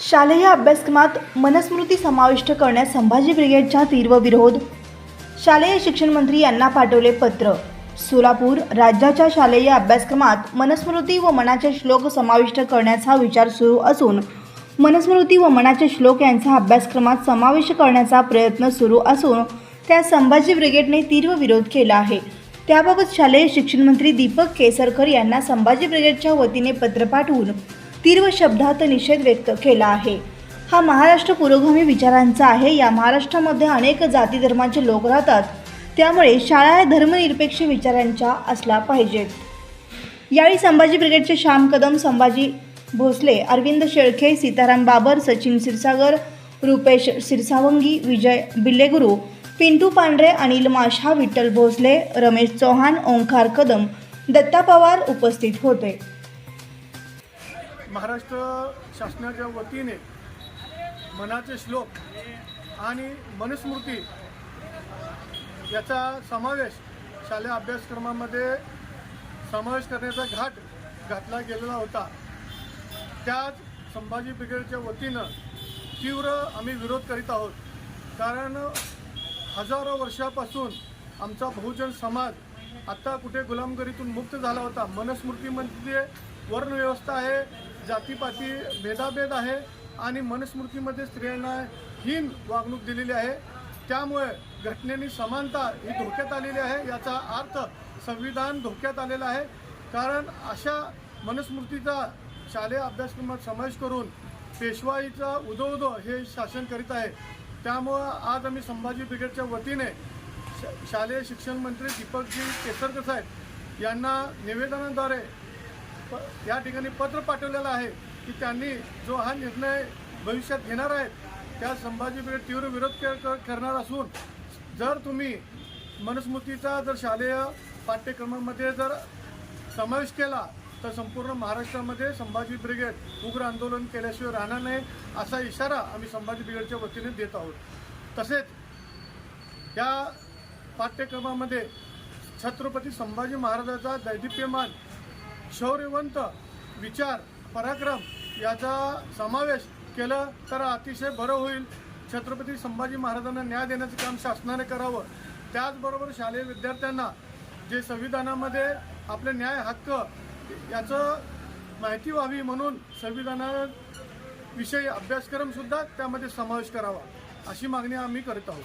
शालेय अभ्यासक्रमात मनस्मृती समाविष्ट करण्यास संभाजी ब्रिगेडचा तीव्र विरोध शालेय शिक्षण मंत्री यांना पाठवले पत्र. सोलापूर राज्याच्या शालेय अभ्यासक्रमात मनस्मृती व मनाचे श्लोक समाविष्ट करण्याचा विचार सुरू असून मनस्मृती व मनाचे श्लोक यांचा अभ्यासक्रमात समावेश करण्याचा प्रयत्न सुरू असून त्या संभाजी ब्रिगेडने तीव्र विरोध केला आहे. त्याबाबत शालेय शिक्षण मंत्री दीपक केसरकर यांना संभाजी ब्रिगेडच्या वतीने पत्र पाठवून तीव्र शब्दात निषेध व्यक्त केला आहे. हा महाराष्ट्र पुरोगामी विचारांचा आहे. या महाराष्ट्रामध्ये अनेक जाती धर्माचे लोक राहतात. त्यामुळे शाळा या धर्मनिरपेक्ष विचारांच्या असल्या पाहिजेत. यावेळी संभाजी ब्रिगेडचे श्याम कदम संभाजी भोसले अरविंद शेळके सीताराम बाबर सचिन क्षीरसागर रुपेश सिरसावंगी विजय बिल्लेगुरू पिंटू पांढरे अनिल माशा विठ्ठल भोसले रमेश चौहान ओंकार कदम दत्ता पवार उपस्थित होते. महाराष्ट्र शासनाच्या वतीने मनाचे श्लोक आणि मनुस्मृती याचा समावेश शालेय अभ्यासक्रमामध्ये समावेश करण्याचा घाट घातला गेलेला होता. त्याच संभाजी ब्रिगेडच्या वतीनं तीव्र आम्ही विरोध करीत आहोत. कारण हजारो वर्षापासून आमचा बहुजन समाज आत्ता कुठे गुलामगिरीतून मुक्त झाला होता. मनुस्मृतीमध्ये म्हणजे वर्णव्यवस्था आहे. जातीपाती भेदाभेद आहे आणि मनुस्मृतीमध्ये स्त्रियांना हीन वागणूक दिलेली आहे. त्यामुळे घटनेनी समानता ही धोक्यात आलेली आहे. याचा अर्थ संविधान धोक्यात आलेला आहे. कारण अशा मनुस्मृतीचा शालेय अभ्यासक्रमात समावेश करून पेशवाईचा उदो हे शासन करीत आहे. त्यामुळं आज आम्ही संभाजी ब्रिगेडच्या वतीने शा- शालेय शिक्षण मंत्री दीपकजी केसरकर साहेब यांना निवेदनाद्वारे प- या ठिकाणी पत्र पाठवलेलं आहे की त्यांनी जो हा निर्णय भविष्यात घेणार आहेत त्या संभाजी ब्रिगेड तीव्र विरोध करणार असून जर तुम्ही मनुस्मृतीचा जर शालेय पाठ्यक्रमामध्ये जर समावेश केला तर संपूर्ण महाराष्ट्रामध्ये संभाजी ब्रिगेड उग्र आंदोलन केल्याशिवाय राहणार नाही असा इशारा आम्ही संभाजी ब्रिगेडच्या वतीने देत आहोत. तसेच या पाठ्यक्रमामध्ये छत्रपती संभाजी महाराजाचा दैदिप्यमान शौर्यवंत विचार पराक्रम याचा समावेश केलं तर अतिशय बरं होईल. छत्रपती संभाजी महाराजांना न्याय देण्याचं काम शासनाने करावं. त्याचबरोबर शालेय विद्यार्थ्यांना जे संविधानामध्ये आपले न्याय हक्क याचं माहिती व्हावी म्हणून संविधानाविषयी अभ्यासक्रमसुद्धा त्यामध्ये समावेश करावा अशी मागणी आम्ही करीत आहोत.